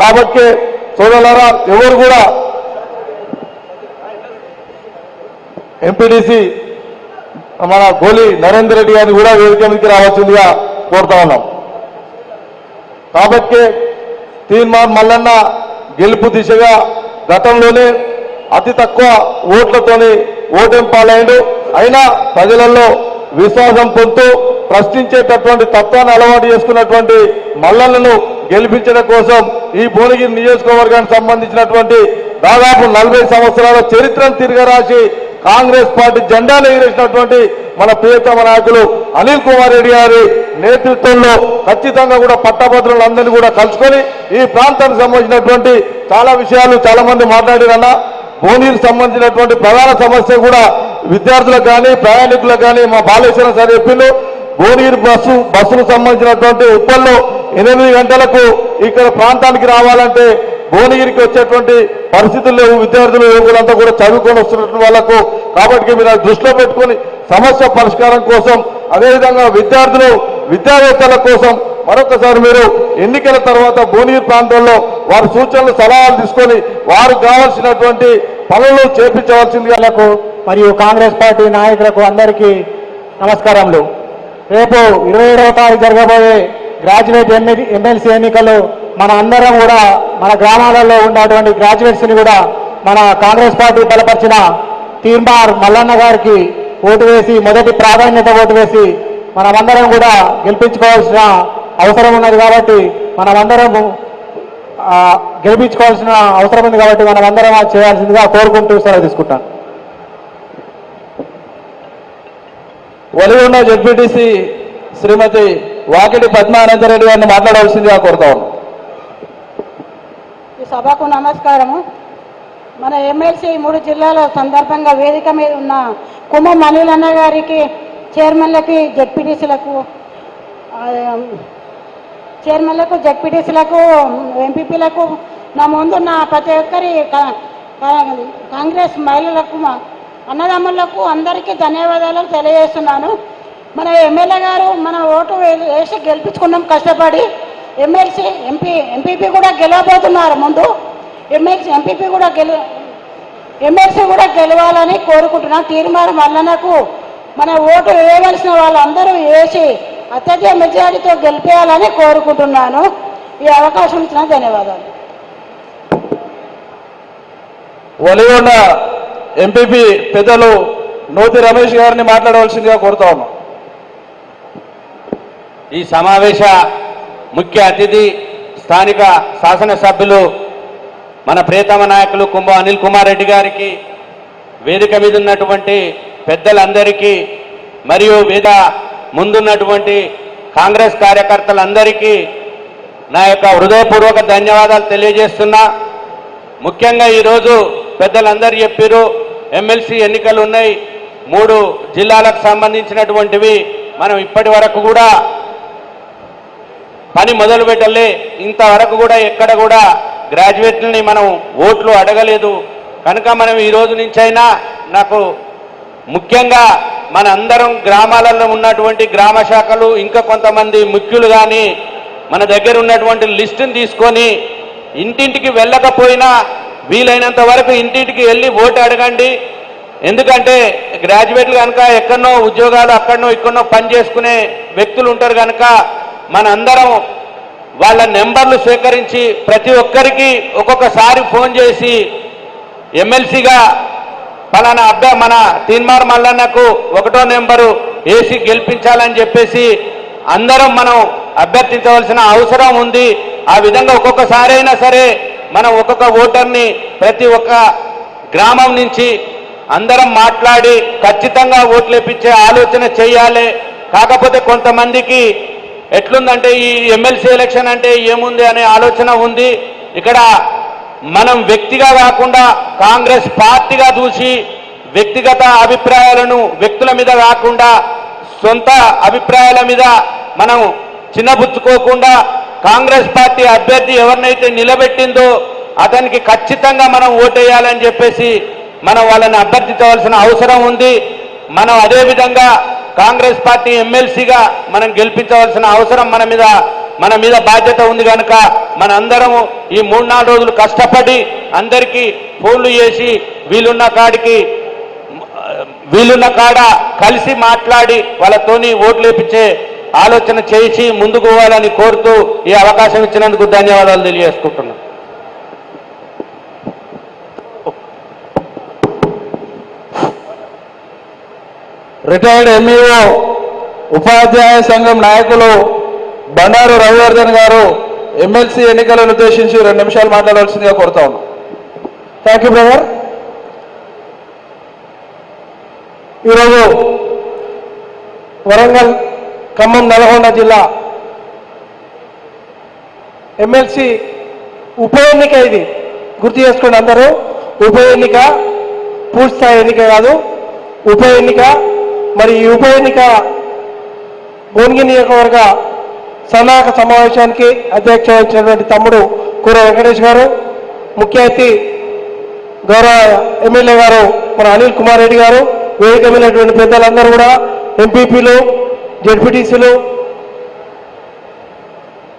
కాబట్టి సోదరులారా ఎవరు కూడా ఎంపీడీసీ మన గోలి నరేందర్ రెడ్డి గారిని కూడా వేదిక మీదకి రావాల్సిందిగా కోరుతా ఉన్నాం. కాబట్టి తీర్మాన్ మల్లన్న గెలుపు దిశగా గతంలోనే అతి తక్కువ ఓట్లతోని ఓటమి పాలైండు. అయినా ప్రజలలో విశ్వాసం పొందుతూ ప్రశ్నించేటటువంటి తత్వాన్ని అలవాటు చేసుకున్నటువంటి మల్లన్నను గెలిపించడం కోసం ఈ భువనగిరి నియోజకవర్గానికి సంబంధించినటువంటి దాదాపు నలభై సంవత్సరాల చరిత్రను తిరగరాసి కాంగ్రెస్ పార్టీ జెండాను ఎగిరేసినటువంటి మన ప్రియతమ నాయకులు అనిల్ కుమార్ రెడ్డి గారి నేతృత్వంలో ఖచ్చితంగా కూడా పట్టభద్రులందరినీ కూడా కలుసుకొని ఈ ప్రాంతానికి సంబంధించినటువంటి చాలా విషయాలు చాలా మంది మాట్లాడిరన్నా. భూమికి సంబంధించినటువంటి ప్రధాన సమస్య కూడా విద్యార్థులకు కానీ ప్రయాణికులకు కానీ మా బాలేశ్వరం సార్ చెప్పిండు. భువనగిరి బస్సు బస్సుకు సంబంధించినటువంటి ఉప్పల్లో ఎనిమిది గంటలకు ఇక్కడ ప్రాంతానికి రావాలంటే భువనగిరికి వచ్చేటువంటి పరిస్థితులు లేవు విద్యార్థులు యువకులంతా కూడా చదువుకొని వస్తున్నటువంటి వాళ్ళకు కాబట్టి మీరు దృష్టిలో పెట్టుకొని సమస్య పరిష్కారం కోసం అదేవిధంగా విద్యార్థులు విద్యావేత్తల కోసం మరొకసారి మీరు ఎన్నికల తర్వాత భువనగిరి ప్రాంతంలో వారి సూచనలు సలహాలు తీసుకొని వారు కావాల్సినటువంటి పనులు చేపించవలసిందిగా మరియు కాంగ్రెస్ పార్టీ నాయకులకు అందరికీ నమస్కారములు. రేపు ఇరవై ఏడవ తారీఖు జరగబోయే గ్రాడ్యుయేట్ ఎమ్మెల్సీ ఎన్నికలు మన అందరం కూడా మన గ్రామాలలో ఉన్నటువంటి గ్రాడ్యుయేట్స్ని కూడా మన కాంగ్రెస్ పార్టీ బలపరిచిన తీర్మార్ మల్లన్న గారికి ఓటు వేసి మొదటి ప్రాధాన్యత ఓటు వేసి మనమందరం కూడా గెలిపించుకోవాల్సిన అవసరం ఉన్నది కాబట్టి మనమందరము గెలిపించుకోవాల్సిన అవసరం ఉంది కాబట్టి మనం అందరం చేయాల్సిందిగా కోరుకుంటూ సెలవు తీసుకుంటాను. వలిగొండ జడ్పీటీసీ శ్రీమతి వాకిటి పద్మానంద రెడ్డి గారిని మాట్లాడవలసిందిగా కోరుతా. ఉన్నాం ఈ సభకు నమస్కారము. మన ఎమ్మెల్సీ మూడు జిల్లాల సందర్భంగా వేదిక మీద ఉన్న కుమ మణిలన్న గారికి చైర్మన్లకి జడ్పీటీసీలకు చైర్మన్లకు జడ్పీటీసీలకు ఎంపీపీలకు నా ముందున్న ప్రతి ఒక్కరి కాంగ్రెస్ మహిళలకు మా అన్నదమ్ములకు అందరికీ ధన్యవాదాలు తెలియజేస్తున్నాను. మన ఎమ్మెల్యే గారు మన ఓటు వేసి గెలిపించుకున్నాం కష్టపడి. ఎమ్మెల్సీ ఎంపీ ఎంపీపీ కూడా గెలవబోతున్నారు ముందు. ఎమ్మెల్సీ ఎంపీపీ కూడా గెలి ఎమ్మెల్సీ కూడా గెలవాలని కోరుకుంటున్నాను తీర్మానం వల్లనకు మన ఓటు వేయవలసిన వాళ్ళందరూ వేసి అత్యధిక మెజారిటీతో గెలిపేయాలని కోరుకుంటున్నాను. ఈ అవకాశం ఇచ్చిన ధన్యవాదాలు. ఒలిగొండ ఎంపీపీ పెద్దలు నోతి రమేష్ గారిని మాట్లాడవలసిందిగా కోరుతా ఉన్నాం. ఈ సమావేశ ముఖ్య అతిథి స్థానిక శాసనసభ్యులు మన ప్రియతమ నాయకులు కుంభ అనిల్ కుమార్ రెడ్డి గారికి వేదిక మీద ఉన్నటువంటి పెద్దలందరికీ మరియు వేద ముందున్నటువంటి కాంగ్రెస్ కార్యకర్తలందరికీ నా యొక్క హృదయపూర్వక ధన్యవాదాలు తెలియజేస్తున్నా. ముఖ్యంగా ఈరోజు పెద్దలందరూ చెప్పారు ఎమ్మెల్సీ ఎన్నికలు ఉన్నాయి మూడు జిల్లాలకు సంబంధించినటువంటివి మనం ఇప్పటి వరకు కూడా పని మొదలు పెట్టలే. ఇంతవరకు కూడా ఎక్కడ కూడా గ్రాడ్యుయేట్లని మనం ఓట్లు అడగలేదు. కనుక మనం ఈ రోజు నుంచైనా నాకు ముఖ్యంగా మన అందరం గ్రామాలలో ఉన్నటువంటి గ్రామ శాఖలు ఇంకా కొంతమంది ముఖ్యులు కానీ మన దగ్గర ఉన్నటువంటి లిస్టుని తీసుకొని ఇంటింటికి వెళ్ళకపోయినా వీలైనంత వరకు ఇంటింటికి వెళ్ళి ఓటు అడగండి. ఎందుకంటే గ్రాడ్యుయేట్లు కనుక ఎక్కడనో ఉద్యోగాలు అక్కడనో ఇక్కడనో పని చేసుకునే వ్యక్తులు ఉంటారు కనుక మనందరం వాళ్ళ నెంబర్లు సేకరించి ప్రతి ఒక్కరికి ఒక్కొక్కసారి ఫోన్ చేసి ఎమ్మెల్సీగా ఫలానా అబ్బా మన తీన్మార్ మల్లన్నకు ఒకటో నెంబరు వేసి గెలిపించాలని చెప్పేసి అందరం మనం అభ్యర్థించవలసిన అవసరం ఉంది. ఆ విధంగా ఒక్కొక్కసారి అయినా సరే మనం ఒక్కొక్క ఓటర్ని ప్రతి ఒక్క గ్రామం నుంచి అందరం మాట్లాడి ఖచ్చితంగా ఓట్లు ఇప్పించే ఆలోచన చేయాలి. కాకపోతే కొంతమందికి ఎట్లుందంటే ఈ ఎమ్మెల్సీ ఎలక్షన్ అంటే ఏముంది అనే ఆలోచన ఉంది. ఇక్కడ మనం వ్యక్తిగా కాకుండా కాంగ్రెస్ పార్టీగా చూసి వ్యక్తిగత అభిప్రాయాలను వ్యక్తుల మీద కాకుండా సొంత అభిప్రాయాల మీద మనం చిన్నబుచ్చుకోకుండా కాంగ్రెస్ పార్టీ అభ్యర్థి ఎవరినైతే నిలబెట్టిందో అతనికి ఖచ్చితంగా మనం ఓటేయాలని చెప్పేసి మనం వాళ్ళని అభ్యర్థించవలసిన అవసరం ఉంది. మనం అదే విధంగా కాంగ్రెస్ పార్టీ ఎమ్మెల్సీగా మనం గెలిపించవలసిన అవసరం మన మీద మన మీద బాధ్యత ఉంది కనుక మనందరము ఈ మూడు నాలుగు రోజులు కష్టపడి అందరికీ ఫోన్లు చేసి వీలున్న కాడికి వీలున్న కాడ కలిసి మాట్లాడి వాళ్ళతోని ఓట్లు వేపించే ఆలోచన చేసి ముందుకు పోవాలని కోరుతూ ఈ అవకాశం ఇచ్చినందుకు ధన్యవాదాలు తెలియజేసుకుంటున్నాను. రిటైర్డ్ ఎంఈఓ ఉపాధ్యాయ సంఘం నాయకులు బండారు రవివర్ధన్ గారు ఎమ్మెల్సీ ఎన్నికలను ఉద్దేశించి రెండు నిమిషాలు మాట్లాడవలసిందిగా కోరుతా ఉన్నాం. థ్యాంక్ యూ బ్రదర్ ఈరోజు వరంగల్ ఖమ్మం నల్గొండ జిల్లా ఎమ్మెల్సీ ఉప ఎన్నిక ఇది. గుర్తు చేసుకోండి అందరూ ఉప ఎన్నిక పూర్తి స్థాయి ఎన్నిక కాదు ఉప ఎన్నిక మరి ఈ ఉప ఎన్నిక భువనగిరి నియోజకవర్గ సన్నాహక సమావేశానికి అధ్యక్ష వహించినటువంటి తమ్ముడు కూర వెంకటేష్ గారు ముఖ్య అతిథి గౌరవ ఎమ్మెల్యే గారు మన అనిల్ కుమార్ రెడ్డి గారు వేదిక మీదటువంటి పెద్దలందరూ కూడా ఎంపీపీలు జెడ్పీటీసీలు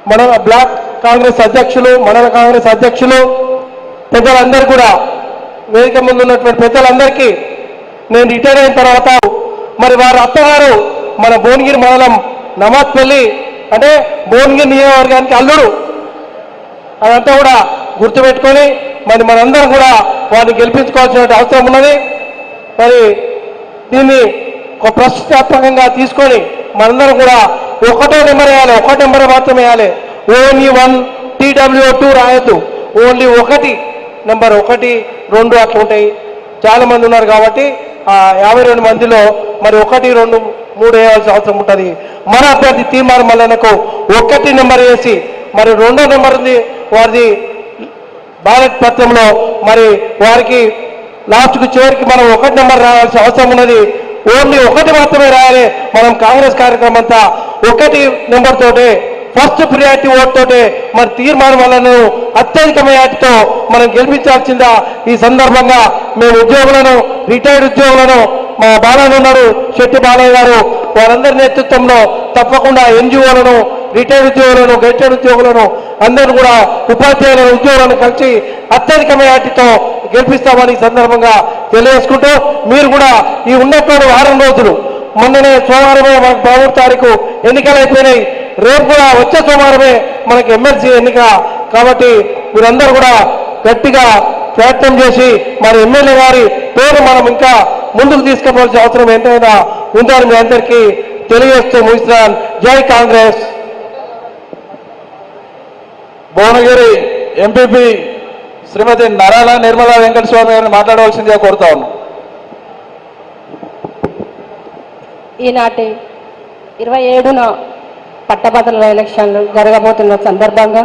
మన బ్లాక్ కాంగ్రెస్ అధ్యక్షులు మండల కాంగ్రెస్ అధ్యక్షులు పెద్దలందరూ కూడా వేదిక ముందు ఉన్నటువంటి పెద్దలందరికీ నేను రిటైర్ అయిన తర్వాత మరి వారి అత్తగారు మన భువనగిరి మండలం నమాజ్పల్లి అంటే భువనగిరి నియోజకవర్గానికి అల్లుడు. అదంతా కూడా గుర్తుపెట్టుకొని మరి మనందరం కూడా వారిని గెలిపించుకోవాల్సిన అవసరం ఉన్నది. మరి దీన్ని ఒక ప్రశ్నాత్మకంగా తీసుకొని మనందరం కూడా ఒకటో నెంబర్ వేయాలి ఒకటో నెంబర్ మాత్రమే వేయాలి. Only one T W two రాయొద్దు. Only ఒకటి నెంబర్ ఒకటి రెండు అట్లా ఉంటాయి. చాలామంది ఉన్నారు కాబట్టి ఆ యాభై రెండు మందిలో మరి ఒకటి రెండు మూడు వేయాల్సిన అవసరం ఉంటుంది. మన అభ్యర్థి తీర్మాన మల్లనకు ఒకటి నెంబర్ వేసి మరి రెండో నెంబర్ ఉంది వారిది బ్యాలెట్ పత్రంలో మరి వారికి లాస్ట్కు చివరికి మనం ఒకటి నెంబర్ రావాల్సిన అవసరం ఉన్నది. ఓన్లీ ఒకటి మాత్రమే రాయాలి. మనం కాంగ్రెస్ కార్యక్రమం అంతా ఒకటి నెంబర్ తోటే ఫస్ట్ ప్రియారిటీ ఓట్ తోటే మరి తీర్మానం వలన అత్యధిక మేయాటితో మనం గెలిపించాల్సిందా? ఈ సందర్భంగా మేము ఉద్యోగులను రిటైర్డ్ ఉద్యోగులను మా బాలయ్య ఉన్నారు శెట్టి బాలయ్య గారు వారందరి నేతృత్వంలో తప్పకుండా ఎన్జిఓలను రిటైర్డ్ ఉద్యోగులను గెస్టెడ్ ఉద్యోగులను అందరూ కూడా ఉపాధ్యాయులను ఉద్యోగులను కలిసి అత్యధిక మేయాటితో గెలిపిస్తామని సందర్భంగా తెలియజేసుకుంటూ మీరు కూడా ఈ ఉన్నటువంటి వారం రోజులు మొన్ననే సోమవారమే మనకు పదమూడు తారీఖు ఎన్నికలు అయిపోయినాయి రేపు కూడా వచ్చే సోమవారమే మనకి ఎమ్మెల్సీ ఎన్నిక కాబట్టి మీరందరూ కూడా గట్టిగా ప్రయత్నం చేసి మరి ఎమ్మెల్యే గారి పేరు మనం ఇంకా ముందుకు తీసుకుపోవాల్సిన అవసరం ఎంతైనా ఉందని మీ అందరికీ తెలియజేస్తూ ముగిస్తున్నాను. జై కాంగ్రెస్. భువనగిరి ఎంపీపీ శ్రీమతి నరాల నిర్మలా వెంకట స్వామి గారిని మాట్లాడవలసిందిగా కోరుతా ఉన్నాం. ఈనాటి ఇరవై ఏడున పట్టభద్రుల ఎలక్షన్లు జరగబోతున్న సందర్భంగా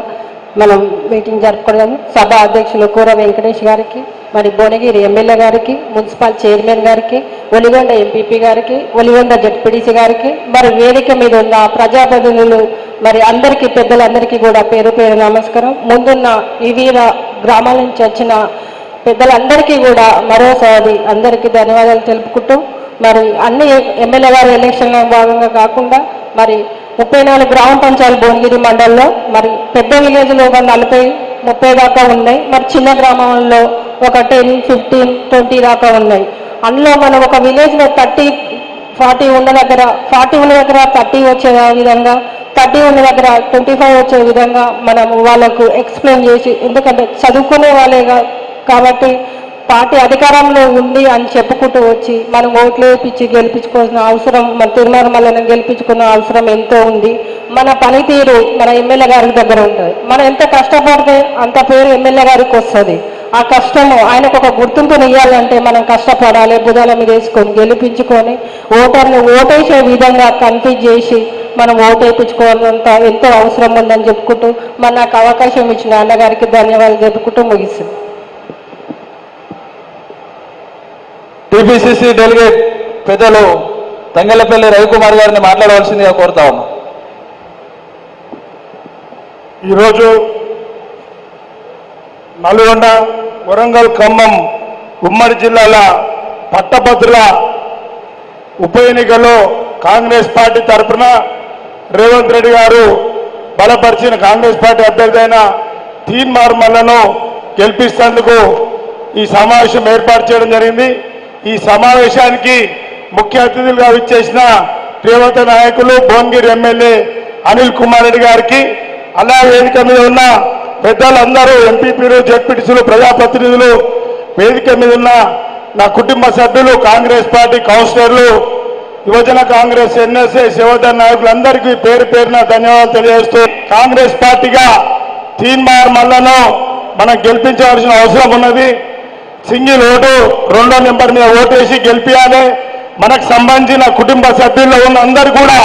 మనం మీటింగ్ జరుపుకోవడం సభ అధ్యక్షులు కూర వెంకటేష్ గారికి మరి భువనగిరి ఎమ్మెల్యే గారికి మున్సిపల్ చైర్మన్ గారికి ఒలిగొండ ఎంపీపీ గారికి ఒలిగొండ జడ్పీడీసీ గారికి మరి వేదిక మీద ఉన్న ప్రజాప్రతినిధులు మరి అందరికీ పెద్దలందరికీ కూడా పేరు పేరు నమస్కారం. ముందున్న వివిధ గ్రామాల నుంచి వచ్చిన పెద్దలందరికీ కూడా మరోసారి అందరికీ ధన్యవాదాలు తెలుపుకుంటూ మరి అన్ని ఎమ్మెల్యే గారి ఎలక్షన్ల భాగంగా కాకుండా మరి ముప్పై నాలుగు గ్రామ పంచాయతీ భువనగిరి మండలంలో మరి పెద్ద విలేజ్లో ఒక నలభై ముప్పై దాకా ఉన్నాయి. మరి చిన్న గ్రామంలో ఒక టెన్ ఫిఫ్టీన్ ట్వంటీ దాకా ఉన్నాయి. అందులో మనం ఒక విలేజ్లో థర్టీ ఫార్టీ ఉన్న దగ్గర ఫార్టీ ఉన్న దగ్గర థర్టీ వచ్చే విధంగా థర్టీ ఉన్న దగ్గర ట్వంటీ ఫైవ్ వచ్చే విధంగా మనం వాళ్ళకు ఎక్స్ప్లెయిన్ చేసి ఎందుకంటే చదువుకునే వాళ్ళేగా కాబట్టి పార్టీ అధికారంలో ఉంది అని చెప్పుకుంటూ వచ్చి మనం ఓట్లు వేయించి గెలిపించుకోవాల్సిన అవసరం మన తిరుమల గెలిపించుకున్న అవసరం ఎంతో ఉంది. మన పనితీరు మన ఎమ్మెల్యే గారి దగ్గర ఉంటుంది. మనం ఎంత కష్టపడితే అంత పేరు ఎమ్మెల్యే గారికి వస్తుంది. ఆ కష్టము ఆయనకు ఒక గుర్తింపుని ఇవ్వాలంటే మనం కష్టపడాలి బుధాల మీద వేసుకొని గెలిపించుకొని ఓటర్ని ఓటేసే విధంగా కన్ఫ్యూజ్ చేసి మనం ఓటు వేయించుకోవాలంత ఎంతో అవసరం ఉందని చెప్పుకుంటూ మన నాకు అవకాశం ఇచ్చిన అన్నగారికి ధన్యవాదాలు చెప్పుకుంటూ ముగిస్తుంది టీపీసీసీ డెలిగేట్ పెద్దలు తంగలపల్లి రవికుమార్ గారిని మాట్లాడవలసిందిగా కోరుతా ఉన్నాం. ఈరోజు నల్గొండ వరంగల్ ఖమ్మం ఉమ్మడి జిల్లాల పట్టభద్రుల ఉప ఎన్నికలో కాంగ్రెస్ పార్టీ తరఫున రేవంత్ రెడ్డి గారు బలపరిచిన కాంగ్రెస్ పార్టీ అభ్యర్థి అయిన తీన్ మార్మల్లను గెలిపిస్తేందుకు ఈ సమావేశం ఏర్పాటు చేయడం జరిగింది. ఈ సమావేశానికి ముఖ్య అతిథులుగా విచ్చేసిన ప్రేమత నాయకులు భువనగిరి ఎమ్మెల్యే అనిల్ కుమార్ రెడ్డి గారికి అలా వేదిక మీద ఉన్న పెద్దలందరూ ఎంపీపీలు జడ్పీటీసీలు ప్రజాప్రతినిధులు వేదిక మీద ఉన్న నా కుటుంబ సభ్యులు కాంగ్రెస్ పార్టీ కౌన్సిలర్లు యువజన కాంగ్రెస్ ఎన్ఎస్ఏ శివధర్ నాయకులందరికీ పేరు పేరున ధన్యవాదాలు తెలియజేస్తూ కాంగ్రెస్ పార్టీగా తీన్మార్ మల్లను మనం గెలిపించవలసిన అవసరం ఉన్నది. సింగిల్ ఓటు రెండో నెంబర్ మీద ఓటేసి గెలిపించాలి మనకు సంబంధించిన కుటుంబ సభ్యుల్లో ఉన్న అందరు కూడా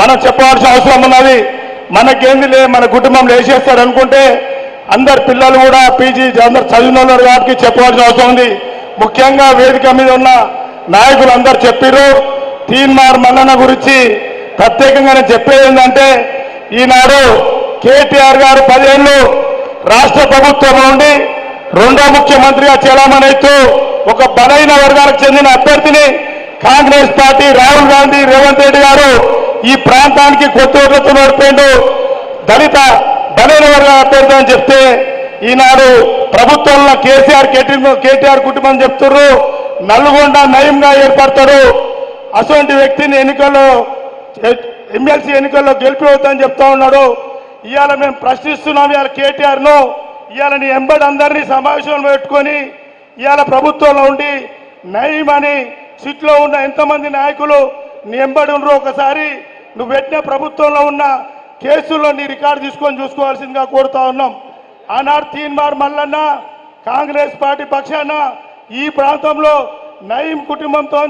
మనం చెప్పవలసిన అవసరం ఉన్నది. మనకేంది లే మన కుటుంబం లేచేస్తారు అనుకుంటే అందరు పిల్లలు కూడా పీజీ అందరు చదివిన వాళ్ళు కాబట్టి చెప్పవలసిన అవసరం ఉంది. ముఖ్యంగా వేదిక మీద ఉన్న నాయకులు అందరు చెప్పారు తీన్మార్ మల్లన్న గురించి ప్రత్యేకంగా నేను చెప్పేది ఏంటంటే ఈనాడు కేటీఆర్ గారు పదేళ్ళు రాష్ట్ర ప్రభుత్వం నుండి రెండో ముఖ్యమంత్రిగా చెలామణిస్తూ ఒక బలైన వర్గాలకు చెందిన అభ్యర్థిని కాంగ్రెస్ పార్టీ రాహుల్ గాంధీ రేవంత్ రెడ్డి గారు ఈ ప్రాంతానికి కొత్త ఓట్లతో ఓడిపోయిండు దళిత బలైన వర్గాల అభ్యర్థి అని చెప్తే ఈనాడు ప్రభుత్వంలో కేసీఆర్ కేటీఆర్ కుటుంబం చెప్తున్నారు నల్గొండ నయంగా ఏర్పడతారు అటువంటి వ్యక్తిని ఎన్నికల్లో ఎమ్మెల్సీ ఎన్నికల్లో గెలిపి అవుతామని చెప్తా ఉన్నాడు. ఇవాళ మేము ప్రశ్నిస్తున్నాం ఇవాళ కేటీఆర్ను. ఇవాళ నీ ఎంబడి అందరినీ సమావేశంలో పెట్టుకొని ఇవాళ ప్రభుత్వంలో ఉండి నయం అని సిట్లో ఉన్న ఎంతమంది నాయకులు నీ ఎంబడి ఉండరు ఒకసారి. నువ్వు పెట్టిన ప్రభుత్వంలో ఉన్న కేసుల్లో నీ రికార్డు తీసుకొని చూసుకోవాల్సిందిగా కోరుతా ఉన్నాం. ఆనాడు తీన్మార్ మల్లన్న కాంగ్రెస్ పార్టీ పక్షాన ఈ ప్రాంతంలో నయీం కుటుంబంతో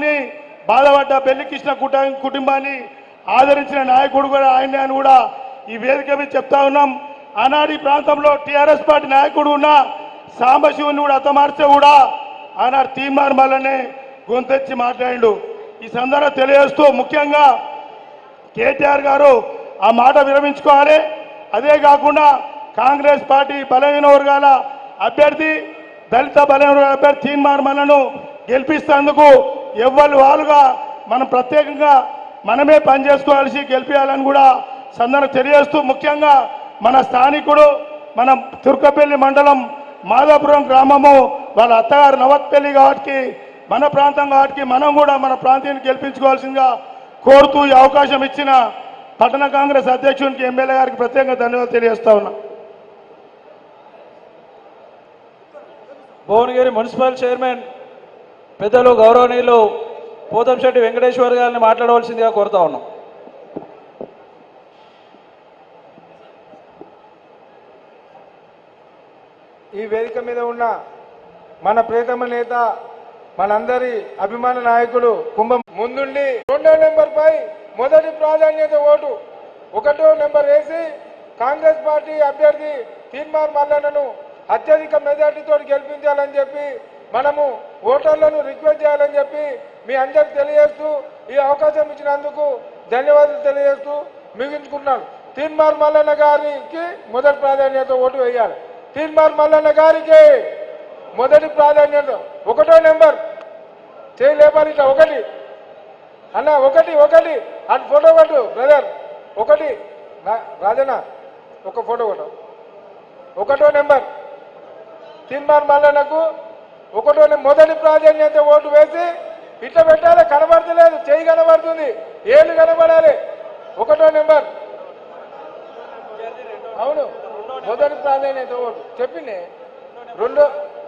బాధపడ్డ పెళ్ళికృష్ణ కుటుంబ కుటుంబాన్ని ఆదరించిన నాయకుడు కూడా ఆయన అని కూడా ఈ వేదిక మీద చెప్తా ఉన్నాం. ఆనాడు ఈ ప్రాంతంలో టీఆర్ఎస్ పార్టీ నాయకుడు ఉన్న సాంబశివుని కూడా అతమార్చే కూడా ఆనాడు తీన్మార్ మల్లనే గొంతెచ్చి మాట్లాడిండు. ఈ సందర్భంగా తెలియజేస్తూ ముఖ్యంగా కేటీఆర్ గారు ఆ మాట విరమించుకోవాలి. అదే కాకుండా కాంగ్రెస్ పార్టీ బలహీన వర్గాల అభ్యర్థి దళిత బలహీన వర్గాల అభ్యర్థి తీన్మార్ మల్లను గెలిపిస్తేందుకు ఎవ్వరు వాళ్ళుగా మనం ప్రత్యేకంగా మనమే పనిచేసుకోవాల్సి గెలిపించాలని కూడా సందర్భం తెలియజేస్తూ ముఖ్యంగా మన స్థానికుడు మన తుర్కపల్లి మండలం మాదాపురం గ్రామము వాళ్ళ అత్తగారు నవత్పల్లి కాబట్టి మన ప్రాంతం కాబట్టి మనం కూడా మన ప్రాంతాన్ని గెలిపించుకోవాల్సిందిగా కోరుతూ ఈ అవకాశం ఇచ్చిన పట్టణ కాంగ్రెస్ అధ్యక్షునికి ఎమ్మెల్యే గారికి ప్రత్యేకంగా ధన్యవాదాలు తెలియజేస్తా ఉన్నా. భువనగిరి మున్సిపల్ చైర్మన్ పెద్దలు గౌరవనీయులు పోతంశెట్టి వెంకటేశ్వర్ గారిని మాట్లాడవలసిందిగా కోరుతా ఉన్నాం. ఈ వేదిక మీద ఉన్న మన ప్రియతమ నేత మనందరి అభిమాన నాయకుడు కుంభం ముందుండి రెండో నెంబర్ పై మొదటి ప్రాధాన్యత ఓటు ఒకటో నెంబర్ వేసి కాంగ్రెస్ పార్టీ అభ్యర్థి తీన్మార్ మల్లన్నను అత్యధిక మెజార్టీతో గెలిపించాలని చెప్పి మనము ఓటర్లను రిక్వెస్ట్ చేయాలని చెప్పి మీ అందరికి తెలియజేస్తూ ఈ అవకాశం ఇచ్చినందుకు ధన్యవాదాలు తెలియజేస్తూ మిగించుకున్నాను తీన్మార్ మల్లన్న గారికి మొదటి ప్రాధాన్యత ఓటు వేయాలి. తీన్మార్ మల్లన్న గారికి మొదటి ప్రాధాన్యత ఒకటో నెంబర్. చేయి లేపాలి ఇట్లా ఒకటి. అన్న ఒకటి ఒకటి. అటు ఫోటో కొట్టు బ్రదర్. ఒకటి. నా- రాజన్న ఒక ఫోటో కొట్టు. ఒకటో నెంబర్. తీన్మార్ మల్లన్నకు ఒకటో మొదటి ప్రాధాన్యత ఓటు వేసి ఇట్లా పెట్టాలి కనబడతలేదు చేయి కనబడుతుంది ఏళ్ళు కనబడాలి. ఒకటో నెంబర్. అవును. మొదటి ప్రాధాన్యత ఓటు చెప్పింది రెండు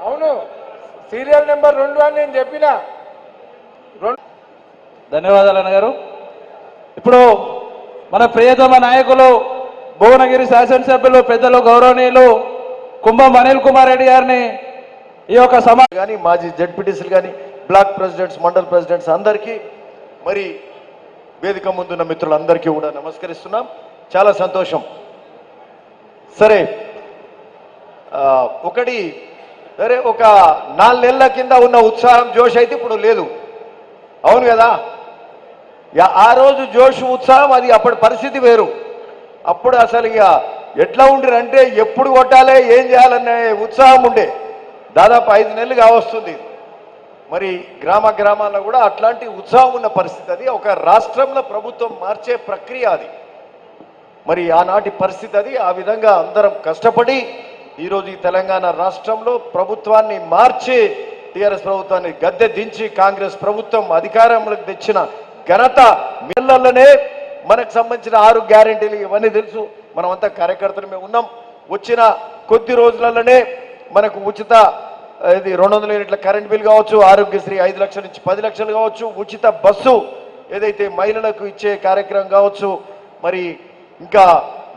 అవును. సీరియల్ నెంబర్ రెండు అని నేను చెప్పిన. రెండు. ధన్యవాదాలు అన్నగారు. ఇప్పుడు మన ప్రియతమ నాయకులు భువనగిరి శాసనసభ్యులు పెద్దలు గౌరవనీయులు కుంభం అనిల్ కుమార్ రెడ్డి గారిని ఈ యొక్క సమా కానీ మాజీ జడ్పీటీసీలు కానీ బ్లాక్ ప్రెసిడెంట్స్ మండల్ ప్రెసిడెంట్స్ అందరికీ మరి వేదిక ముందున్న మిత్రులందరికీ కూడా నమస్కరిస్తున్నాం. చాలా సంతోషం. సరే ఒకటి సరే ఒక నాలుగేళ్ళ కింద ఉన్న ఉత్సాహం జోష్ అయితే ఇప్పుడు లేదు. అవును కదా? ఆ రోజు జోష్ ఉత్సాహం అది అప్పటి పరిస్థితి వేరు. అప్పుడు అసలు ఇక ఎట్లా ఉండిరంటే ఎప్పుడు కొట్టాలి ఏం చేయాలనే ఉత్సాహం ఉండే. దాదాపు ఐదు నెలలు కావస్తుంది. మరి గ్రామ గ్రామాల్లో కూడా అట్లాంటి ఉత్సాహం ఉన్న పరిస్థితి అది. ఒక రాష్ట్రంలో ప్రభుత్వం మార్చే ప్రక్రియ అది. మరి ఆనాటి పరిస్థితి అది. ఆ విధంగా అందరం కష్టపడి ఈరోజు ఈ తెలంగాణ రాష్ట్రంలో ప్రభుత్వాన్ని మార్చి టీఆర్ఎస్ ప్రభుత్వాన్ని గద్దె దించి కాంగ్రెస్ ప్రభుత్వం అధికారంలోకి తెచ్చిన ఘనత మిల్లల్లోనే మనకు సంబంధించిన ఆరు గ్యారెంటీలు ఇవన్నీ తెలుసు. మనమంతా కార్యకర్తలు మేము ఉన్నాం. వచ్చిన కొద్ది రోజులలోనే మనకు ఉచిత ఇది రెండు వందల యూనిట్ల కరెంట్ బిల్ కావచ్చు ఆరోగ్యశ్రీ ఐదు లక్షల నుంచి పది లక్షలు కావచ్చు ఉచిత బస్సు ఏదైతే మహిళలకు ఇచ్చే కార్యక్రమం కావచ్చు మరి ఇంకా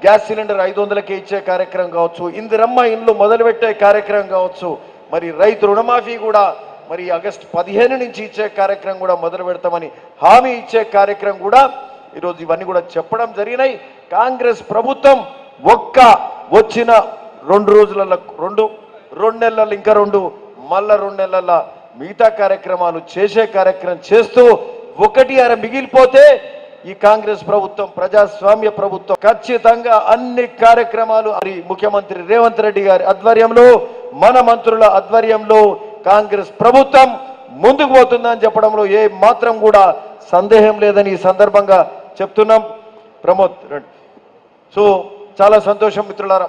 గ్యాస్ సిలిండర్ ఐదు వందలకే ఇచ్చే కార్యక్రమం కావచ్చు ఇందిరమ్మ ఇండ్లు మొదలుపెట్టే కార్యక్రమం కావచ్చు మరి రైతు రుణమాఫీ కూడా మరి ఆగస్టు పదిహేను నుంచి ఇచ్చే కార్యక్రమం కూడా మొదలు పెడతామని హామీ ఇచ్చే కార్యక్రమం కూడా ఈరోజు ఇవన్నీ కూడా చెప్పడం జరిగినాయి. కాంగ్రెస్ ప్రభుత్వం ఒక్క వచ్చిన రెండు రోజులలో రెండు రెండు నెలలు ఇంకా రెండు మళ్ళా రెండు నెలల మిగతా కార్యక్రమాలు చేసే కార్యక్రమం చేస్తూ ఒకటి అర మిగిలిపోతే ఈ కాంగ్రెస్ ప్రభుత్వం ప్రజాస్వామ్య ప్రభుత్వం ఖచ్చితంగా అన్ని కార్యక్రమాలు మరి ముఖ్యమంత్రి రేవంత్ రెడ్డి గారి ఆధ్వర్యంలో మన మంత్రుల ఆధ్వర్యంలో కాంగ్రెస్ ప్రభుత్వం ముందుకు పోతుందని చెప్పడంలో ఏ మాత్రం కూడా సందేహం లేదని ఈ సందర్భంగా చెప్తున్నాం. ప్రమోద్ రండి. సో చాలా సంతోషం మిత్రులారా.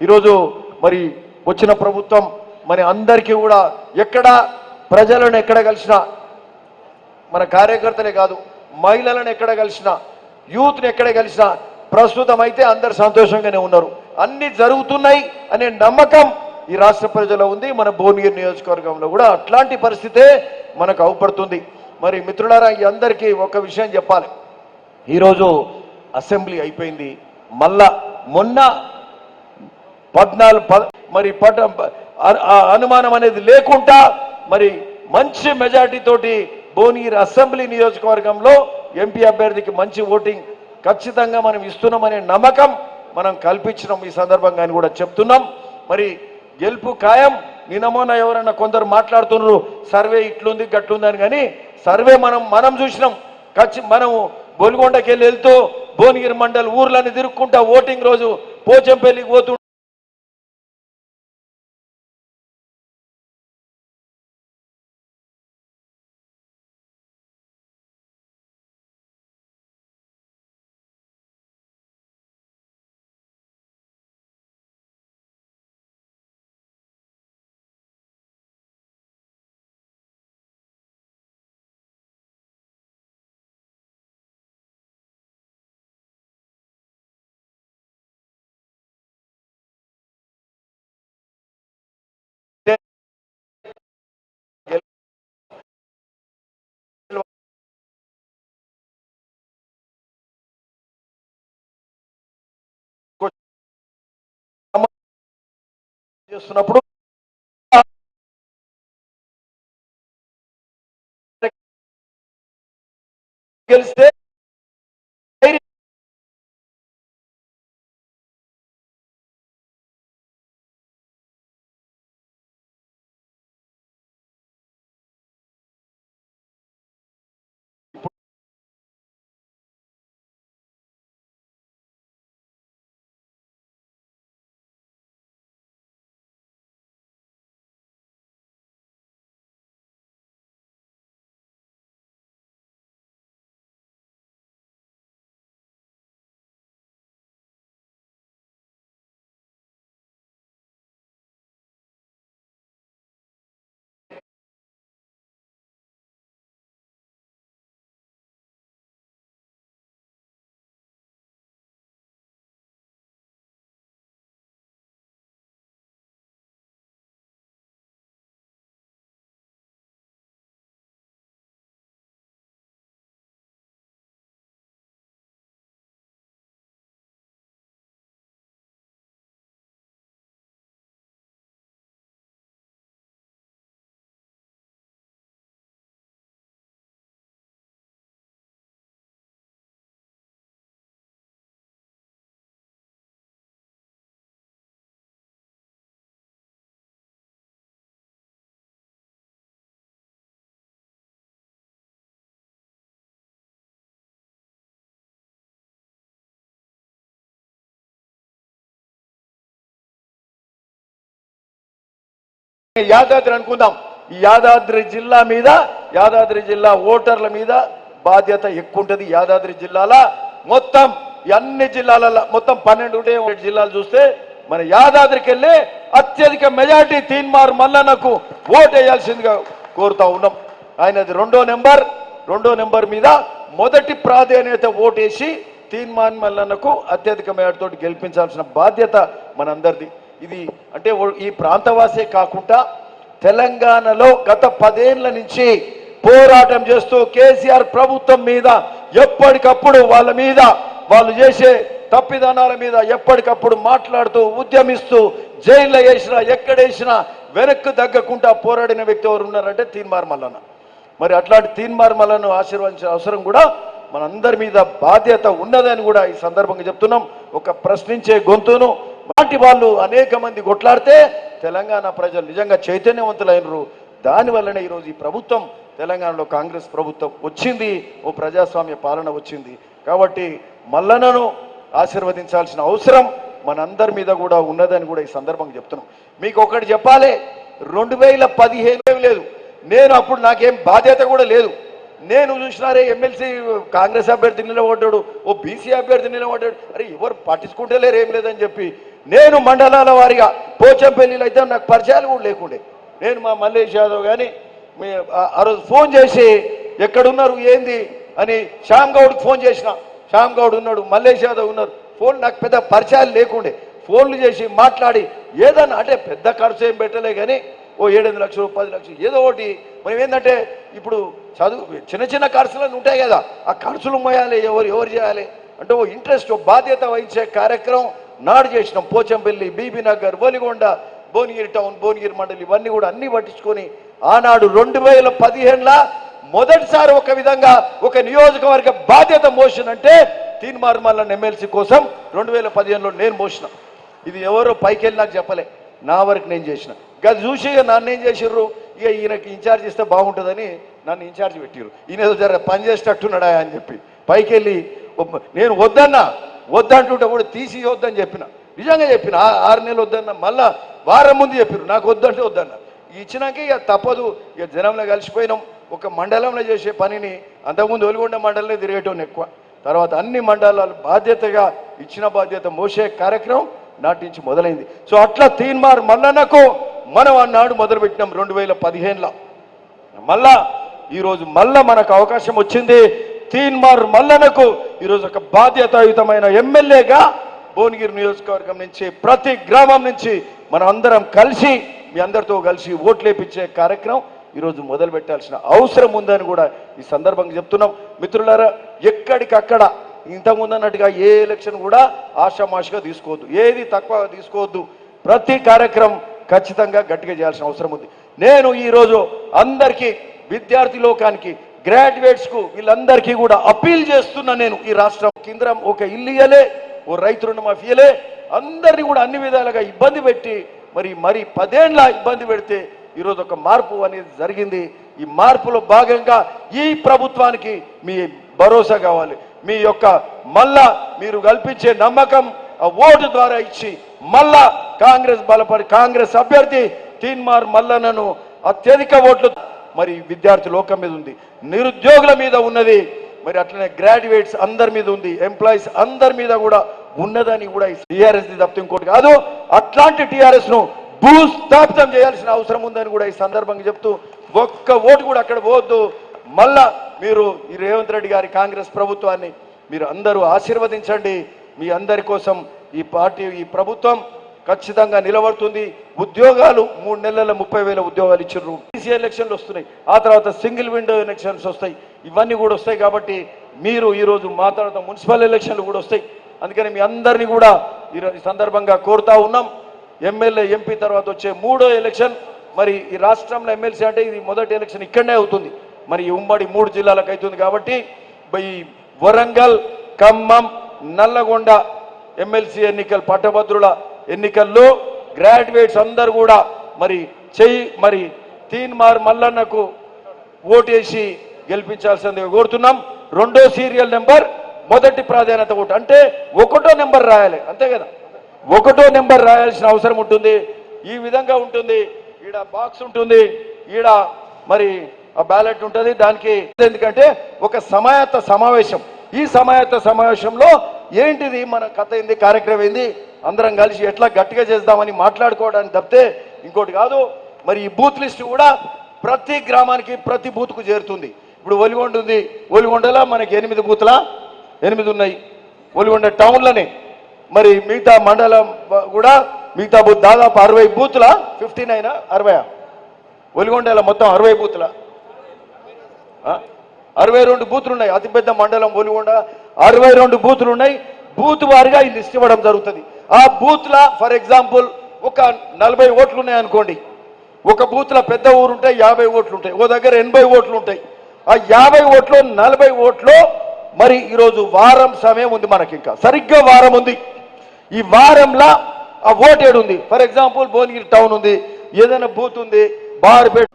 ఈరోజు మరి వచ్చిన ప్రభుత్వం మరి అందరికీ కూడా ఎక్కడ ప్రజలను ఎక్కడ కలిసినా మన కార్యకర్తలే కాదు మహిళలను ఎక్కడ కలిసినా యూత్ని ఎక్కడ కలిసినా ప్రస్తుతం అయితే అందరు సంతోషంగానే ఉన్నారు. అన్ని జరుగుతున్నాయి అనే నమ్మకం ఈ రాష్ట్ర ప్రజల్లో ఉంది. మన భువనగిరి నియోజకవర్గంలో కూడా అట్లాంటి పరిస్థితే మనకు అవపడుతుంది. మరి మిత్రులారా ఈ అందరికీ ఒక విషయం చెప్పాలి. ఈరోజు అసెంబ్లీ అయిపోయింది. మళ్ళా మొన్న పద్నాలుగు పద మరి పట అనుమానం అనేది లేకుండా మరి మంచి మెజార్టీ తోటి భువనగిరి అసెంబ్లీ నియోజకవర్గంలో ఎంపీ అభ్యర్థికి మంచి ఓటింగ్ ఖచ్చితంగా మనం ఇస్తున్నామనే నమ్మకం మనం కల్పించినాం ఈ సందర్భంగా అని కూడా చెప్తున్నాం. మరి గెలుపు ఖాయం నిన్నమోన ఎవరన్నా కొందరు మాట్లాడుతున్నారు సర్వే ఇట్లుంది గట్లుందని కానీ సర్వే మనం మనం చూసినాం. ఖచ్చి మనము బొలిగొండకి వెళ్ళి వెళ్తూ భువనగిరి మండల్ ఊర్లని తిరుక్కుంటా ఓటింగ్ రోజు పోచంపల్లికి పోతు చేస్తున్నప్పుడు గెలిస్తే యాదాద్రి అనుకుందాం. యాదాద్రి జిల్లా మీద యాదాద్రి జిల్లా ఓటర్ల మీద బాధ్యత ఎక్కువ ఉంటుంది యాదాద్రి జిల్లాల. మొత్తం అన్ని జిల్లాలలో మొత్తం పన్నెండు ఉంటే ఒకటి జిల్లాలు చూస్తే మన యాదాద్రికి వెళ్ళి అత్యధిక మెజార్టీ తీన్మార్ మల్లన్నకు ఓటు వేయాల్సిందిగా కోరుతా ఉన్నాం. ఆయనది రెండో నెంబర్ రెండో నెంబర్ మీద మొదటి ప్రాధాన్యత ఓటేసి తీన్మాన్ మల్లన్నకు అత్యధిక మేరతో గెలిపించాల్సిన బాధ్యత మనందరిది. ఇది అంటే ఈ ప్రాంతవాసే కాకుండా తెలంగాణలో గత పదేళ్ళ నుంచి పోరాటం చేస్తూ కేసీఆర్ ప్రభుత్వం మీద ఎప్పటికప్పుడు వాళ్ళ మీద వాళ్ళు చేసే తప్పిదనాల మీద ఎప్పటికప్పుడు మాట్లాడుతూ ఉద్యమిస్తూ జైల్లో వేసినా ఎక్కడేసినా వెనక్కు తగ్గకుండా పోరాడిన వ్యక్తి ఎవరు ఉన్నారంటే తీన్మార్ మల్లన్న. మరి అట్లాంటి తీన్మార్ మల్లను ఆశీర్వదించే అవసరం కూడా మనందరి మీద బాధ్యత ఉన్నదని కూడా ఈ సందర్భంగా చెప్తున్నాం. ఒక ప్రశ్నించే గొంతును వాటి వాళ్ళు అనేక మంది కొట్లాడితే తెలంగాణ ప్రజలు నిజంగా చైతన్యవంతులైనరు. దానివల్లనే ఈరోజు ఈ ప్రభుత్వం తెలంగాణలో కాంగ్రెస్ ప్రభుత్వం వచ్చింది ఓ ప్రజాస్వామ్య పాలన వచ్చింది. కాబట్టి మల్లనను ఆశీర్వదించాల్సిన అవసరం మనందరి మీద కూడా ఉన్నదని కూడా ఈ సందర్భంగా చెప్తున్నాం. మీకు ఒకటి చెప్పాలి రెండు వేల పదిహేను లేదు. నేను అప్పుడు నాకేం బాధ్యత కూడా లేదు. నేను చూసినారే ఎమ్మెల్సీ కాంగ్రెస్ అభ్యర్థి నిలబడ్డాడు ఓ బీసీ అభ్యర్థి నిలబడ్డాడు. అరే ఎవరు పట్టించుకుంటలేరు ఏం లేదని చెప్పి నేను మండలాల వారిగా పోచంపల్లిలో అయితే నాకు పరిచయాలు కూడా లేకుండే. నేను మా మల్లేష్ యాదవ్ కానీ మీ ఆ- ఆ రోజు ఫోన్ చేసి ఎక్కడున్నారు ఏంది? అని శ్యామ్ గౌడ్కి ఫోన్ చేసిన. శ్యామ్ గౌడ్ ఉన్నాడు మల్లేష్ యాదవ్ ఉన్నారు. ఫోన్ నాకు పెద్ద పరిచయాలు లేకుండే. ఫోన్లు చేసి మాట్లాడి ఏదన్నా అంటే పెద్ద ఖర్చు ఏం పెట్టలే కానీ ఓ ఏడెనిమిది లక్షలు పది లక్షలు ఏదో ఒకటి. మనం ఏంటంటే ఇప్పుడు చదువు చిన్న చిన్న ఖర్చులన్నీ ఉంటాయి కదా ఆ ఖర్చులు మోయాలి ఎవరు ఎవరు చేయాలి? అంటే ఓ ఇంట్రెస్ట్ బాధ్యత వహించే కార్యక్రమం నాడు చేసినాం. పోచంపల్లి బీబీ నగర్ బోలిగొండ భువనగిరి టౌన్ భువనగిరి మండలి ఇవన్నీ కూడా అన్ని పట్టించుకొని ఆనాడు రెండు వేల పదిహేనుల మొదటిసారి ఒక విధంగా ఒక నియోజకవర్గ బాధ్యత మోసినంటే తీన్మార్ మల్లన్ ఎమ్మెల్సీ కోసం రెండు వేల పదిహేనులో నేను మోసిన. ఇది ఎవరో పైకి వెళ్ళి నాకు చెప్పలే. నా వరకు నేను చేసిన. గది చూసి ఇక నన్ను ఏం చేసిర్రు? ఇక ఈయనకి ఇన్ఛార్జ్ ఇస్తే బాగుంటుందని నన్ను ఇన్ఛార్జ్ పెట్టిర్రు. ఈయన ఏదో జర పని చేసేటట్టున్నాడా అని చెప్పి. పైకి వెళ్ళి నేను వద్దన్నా. వద్దంటుంటే కూడా తీసి వద్దని చెప్పిన. నిజంగా చెప్పిన. ఆ- ఆరు నెలలు వద్దన్న. మళ్ళా వారం ముందు చెప్పిర్రు. నాకు వద్దంటే వద్దన్న. ఇచ్చినాక ఇక తప్పదు. ఇక జనంలో కలిసిపోయినాం. ఒక మండలంలో చేసే పనిని అంతకుముందు ఒలిగొండ మండలంలో తిరిగేటోని ఎక్కువ. తర్వాత అన్ని మండలాలు బాధ్యతగా ఇచ్చిన బాధ్యత మోసే కార్యక్రమం. నాటి నుంచి మొదలైంది. సో అట్లా తీన్మార్ మల్లన్నకు మనం అన్నాడు మొదలుపెట్టినాం రెండు వేల పదిహేనులో. మళ్ళా ఈరోజు మళ్ళా మనకు అవకాశం వచ్చింది తీన్మార్ మల్లనకు ఈరోజు ఒక బాధ్యతాయుతమైన ఎమ్మెల్యేగా భువనగిరి నియోజకవర్గం నుంచి ప్రతి గ్రామం నుంచి మనం అందరం కలిసి మీ అందరితో కలిసి ఓట్లేపించే కార్యక్రమం ఈరోజు మొదలు పెట్టాల్సిన అవసరం ఉందని కూడా ఈ సందర్భంగా చెప్తున్నాం. మిత్రులారా ఎక్కడికక్కడ ఇంతకుముందు అన్నట్టుగా ఏ ఎలక్షన్ కూడా ఆషామాషిగా తీసుకోవద్దు. ఏది తక్కువ తీసుకోవద్దు. ప్రతి కార్యక్రమం ఖచ్చితంగా గట్టిగా చేయాల్సిన అవసరం ఉంది. నేను ఈరోజు అందరికీ విద్యార్థి లోకానికి గ్రాడ్యుయేట్స్కు వీళ్ళందరికీ కూడా అప్పీల్ చేస్తున్నా నేను ఈ రాష్ట్రం. కేంద్రం ఒక ఇల్లు ఇయ్యలే ఓ రైతు రుణమాఫీ ఇయ్యలే. అందరినీ కూడా అన్ని విధాలుగా ఇబ్బంది పెట్టి మరి మరి పదేళ్ళ ఇబ్బంది పెడితే ఈరోజు ఒక మార్పు అనేది జరిగింది. ఈ మార్పులో భాగంగా ఈ ప్రభుత్వానికి మీ భరోసా కావాలి. మీ యొక్క మళ్ళా మీరు కల్పించే నమ్మకం ఆ ఓటు ద్వారా ఇచ్చి మళ్ళా కాంగ్రెస్ బలపడి కాంగ్రెస్ అభ్యర్థి తీన్మార్ మల్లనను అత్యధిక ఓట్లు మరి విద్యార్థి లోకం మీద ఉంది. నిరుద్యోగుల మీద ఉన్నది. మరి అట్లనే గ్రాడ్యుయేట్స్ అందరి మీద ఉంది. ఎంప్లాయీస్ అందరి మీద కూడా ఉన్నదని కూడా టీఆర్ఎస్ తప్పితే ఇంకోటి కాదు. అట్లాంటి టీఆర్ఎస్ను భూస్థాపితం చేయాల్సిన అవసరం ఉందని కూడా ఈ సందర్భంగా చెప్తూ ఒక్క ఓటు కూడా అక్కడ పోవద్దు. మళ్ళా మీరు ఈ రేవంత్ రెడ్డి గారి కాంగ్రెస్ ప్రభుత్వాన్ని మీరు అందరూ ఆశీర్వదించండి. మీ అందరి కోసం ఈ పార్టీ ఈ ప్రభుత్వం ఖచ్చితంగా నిలబడుతుంది. ఉద్యోగాలు మూడు నెలల ముప్పై వేల ఉద్యోగాలు ఇచ్చారు ఈసీ ఎలక్షన్లు వస్తున్నాయి. ఆ తర్వాత సింగిల్ విండో ఎలక్షన్స్ వస్తాయి. ఇవన్నీ కూడా వస్తాయి కాబట్టి మీరు ఈరోజు మాట్లాడుతూ. మున్సిపల్ ఎలక్షన్లు కూడా వస్తాయి. అందుకని మీ అందరినీ కూడా ఈ సందర్భంగా కోరుతా ఉన్నాం. ఎమ్మెల్యే ఎంపీ తర్వాత వచ్చే మూడో ఎలక్షన్. మరి ఈ రాష్ట్రంలో ఎమ్మెల్సీ అంటే ఇది మొదటి ఎలక్షన్ ఇక్కడనే అవుతుంది. మరి ఉమ్మడి మూడు జిల్లాలకు అవుతుంది కాబట్టి ఈ వరంగల్ ఖమ్మం నల్లగొండ ఎమ్మెల్సీ ఎన్నికలు పట్టభద్రుల ఎన్నికల్లో గ్రాడ్యుయేట్స్ అందరు కూడా మరి చెయ్యి మరి తీన్మార్ మల్లన్నకు ఓటేసి గెలిపించాల్సిందిగా కోరుతున్నాం. రెండో సీరియల్ నెంబర్ మొదటి ప్రాధాన్యత ఓటు. అంటే ఒకటో నెంబర్ రాయాలి అంతే కదా? ఒకటో నెంబర్ రాయాల్సిన అవసరం ఉంటుంది. ఈ విధంగా ఉంటుంది. ఈడ బాక్స్ ఉంటుంది. ఈడ మరి ఆ బ్యాలెట్ ఉంటుంది దానికి ఎందుకంటే ఒక సమాయత్త సమావేశం. ఈ సమాయత్త సమావేశంలో ఏంటిది మన కథ ఏంది కార్యక్రమం ఏంది అందరం కలిసి ఎట్లా గట్టిగా చేద్దామని మాట్లాడుకోవడానికి తప్పితే ఇంకోటి కాదు. మరి ఈ బూత్ లిస్ట్ కూడా ప్రతి గ్రామానికి ప్రతి బూత్కు చేరుతుంది. ఇప్పుడు ఒలిగొండ ఉంది. ఒలిగొండలో మనకి ఎనిమిది బూత్లా? ఎనిమిది ఉన్నాయి. ఒలిగొండ టౌన్లోనే. మరి మిగతా మండలం కూడా మిగతా బూత్ దాదాపు అరవై బూత్ల? Fifty nine? అరవై ఒలిగొండలో మొత్తం అరవై బూత్ల? అరవై రెండు బూతులు ఉన్నాయి అతిపెద్ద మండలం ఒలిగొండ. అరవై రెండు బూతులు ఉన్నాయి బూత్ వారిగా ఈ లిస్ట్ ఇవ్వడం జరుగుతుంది. ఆ బూత్ల ఫర్ ఎగ్జాంపుల్ ఒక నలభై ఓట్లు ఉన్నాయి అనుకోండి. ఒక బూత్ల పెద్ద ఊరు ఉంటాయి యాభై ఓట్లు ఉంటాయి ఓ దగ్గర ఎనభై ఓట్లు ఉంటాయి ఆ యాభై ఓట్లు నలభై ఓట్లు మరి ఈరోజు వారం సమయం ఉంది మనకి ఇంకా సరిగ్గా వారం ఉంది. ఈ వారంలో ఆ ఓటేడు ఉంది ఫర్ ఎగ్జాంపుల్ భువనగిరి టౌన్ ఉంది. ఏదైనా బూత్ ఉంది. Barpeta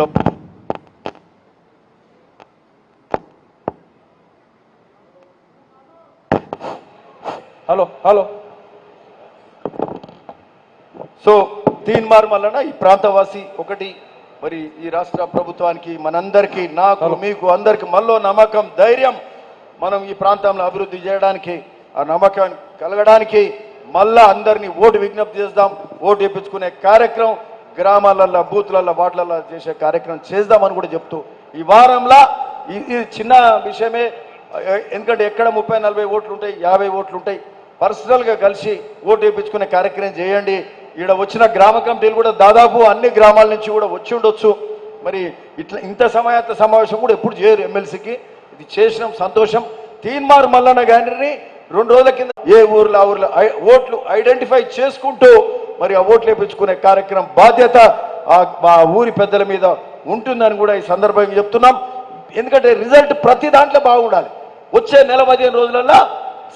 hello hello hello. So Teenmar వలన ఈ ప్రాంతవాసి ఒకటి మరి ఈ రాష్ట్ర ప్రభుత్వానికి మనందరికీ నాకు మీకు అందరికి మళ్ళీ నమ్మకం ధైర్యం మనం ఈ ప్రాంతంలో అభివృద్ధి చేయడానికి ఆ నమ్మకం కలగడానికి మళ్ళా అందరినీ ఓటు విజ్ఞప్తి చేద్దాం ఓటు వేయించుకునే కార్యక్రమం గ్రామాలల్లో బూత్లల్లో వాట్లల్లో చేసే కార్యక్రమం చేద్దామని కూడా చెప్తూ ఈ వారంలో ఈ- ఇది చిన్న విషయమే ఎందుకంటే ఎక్కడ ముప్పై నలభై ఓట్లు ఉంటాయి యాభై ఓట్లు ఉంటాయి పర్సనల్గా కలిసి ఓటు వేయించుకునే కార్యక్రమం చేయండి. ఈడ వచ్చిన గ్రామ కమిటీలు కూడా దాదాపు అన్ని గ్రామాల నుంచి కూడా వచ్చి ఉండొచ్చు. మరి ఇట్లా ఇంత సమయాత సమావేశం కూడా ఎప్పుడు చేయరు ఎమ్మెల్సీకి. ఇది చేసినాం సంతోషం. తీన్మార్ మల్లన్న గారిని రెండు రోజుల కింద ఏ ఊర్లో ఆ ఊర్లో ఐ- ఓట్లు ఐడెంటిఫై చేసుకుంటూ మరి ఆ ఓట్లు వేయించుకునే కార్యక్రమం బాధ్యత ఆ మా ఊరి పెద్దల మీద ఉంటుందని కూడా ఈ సందర్భంగా చెప్తున్నాం. ఎందుకంటే రిజల్ట్ ప్రతి దాంట్లో బాగుండాలి. వచ్చే నెల పదిహేను రోజులలో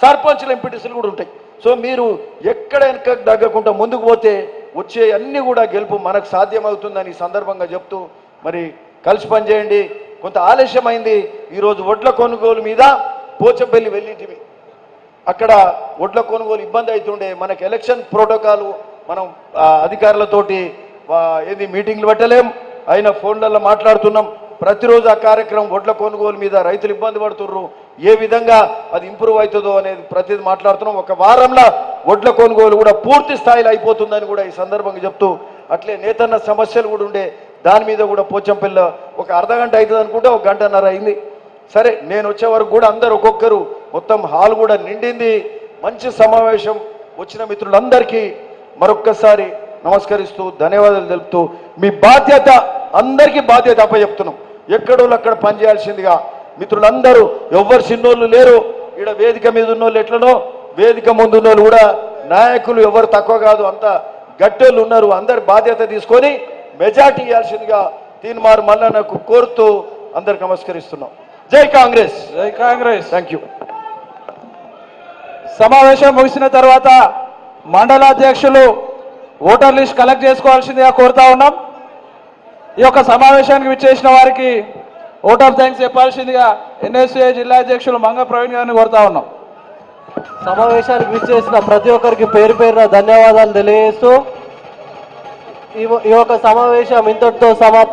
సర్పంచ్లు ఎంపీటీసీలు కూడా ఉంటాయి. సో మీరు ఎక్కడ వెనక తగ్గకుండా ముందుకు పోతే వచ్చే అన్ని కూడా గెలుపు మనకు సాధ్యమవుతుందని ఈ సందర్భంగా చెప్తూ మరి కలిసి పనిచేయండి. కొంత ఆలస్యమైంది. ఈరోజు ఒడ్ల కొనుగోలు మీద పోచంపల్లి వెళ్ళింటివి అక్కడ ఒడ్ల కొనుగోలు ఇబ్బంది అవుతుండే. మనకి ఎలక్షన్ ప్రోటోకాల్ మనం అధికారులతోటి ఏది మీటింగ్లు పెట్టలేం. అయినా ఫోన్లలో మాట్లాడుతున్నాం. ప్రతిరోజు ఆ కార్యక్రమం ఒడ్ల కొనుగోలు మీద రైతులు ఇబ్బంది పడుతుర్రు. ఏ విధంగా అది ఇంప్రూవ్ అవుతుందో అనేది ప్రతిదీ మాట్లాడుతున్నాం. ఒక వారంలో ఒడ్ల కొనుగోలు కూడా పూర్తి స్థాయిలో అయిపోతుందని కూడా ఈ సందర్భంగా చెప్తూ అట్లే నేతన్న సమస్యలు కూడా ఉండే దాని మీద కూడా పోచంపల్ల ఒక అర్ధగంట అవుతుంది అనుకుంటే ఒక గంటన్నర అయింది. సరే నేను వచ్చే వరకు కూడా అందరు ఒక్కొక్కరు మొత్తం హాల్ కూడా నిండింది. మంచి సమావేశం వచ్చిన మిత్రులందరికీ మరొక్కసారి నమస్కరిస్తూ ధన్యవాదాలు తెలుపుతూ మీ బాధ్యత అందరికీ బాధ్యత అప్పచెప్తున్నాం. ఎక్కడోళ్ళు అక్కడ పనిచేయాల్సిందిగా మిత్రులందరూ ఎవ్వరు చిన్నోళ్ళు లేరు. ఈడ వేదిక మీద ఉన్నోళ్ళు ఎట్లనో వేదిక ముందు ఉన్నోళ్ళు కూడా నాయకులు ఎవరు తక్కువ కాదు అంత గట్టోళ్ళు ఉన్నారు. అందరి బాధ్యత తీసుకొని మెజార్టీ ఇవ్వాల్సిందిగా తీన్మార్ మల్లన్నకు కోరుతూ అందరికి నమస్కరిస్తున్నాం. జై కాంగ్రెస్. జై కాంగ్రెస్. థ్యాంక్ యూ సమావేశం ముగిసిన తర్వాత మండలాధ్యక్షులు ఓటర్ లిస్ట్ కలెక్ట్ చేసుకోవాల్సిందిగా కోరుతా ఉన్నాం. ఈ యొక్క సమావేశానికి విచ్చేసిన వారికి ఓట్ ఆఫ్ థ్యాంక్స్ చెప్పాల్సిందిగా ఎన్ఎస్ఏ జిల్లా అధ్యక్షులు మంగ ప్రవీణ్ గారిని కోరుతా ఉన్నాం. సమావేశానికి విచ్చేసిన ప్రతి ఒక్కరికి పేరు పేరున ధన్యవాదాలు తెలియజేస్తూ ఈ ఈ యొక్క సమావేశం ఇంతటితో సమాప్తం.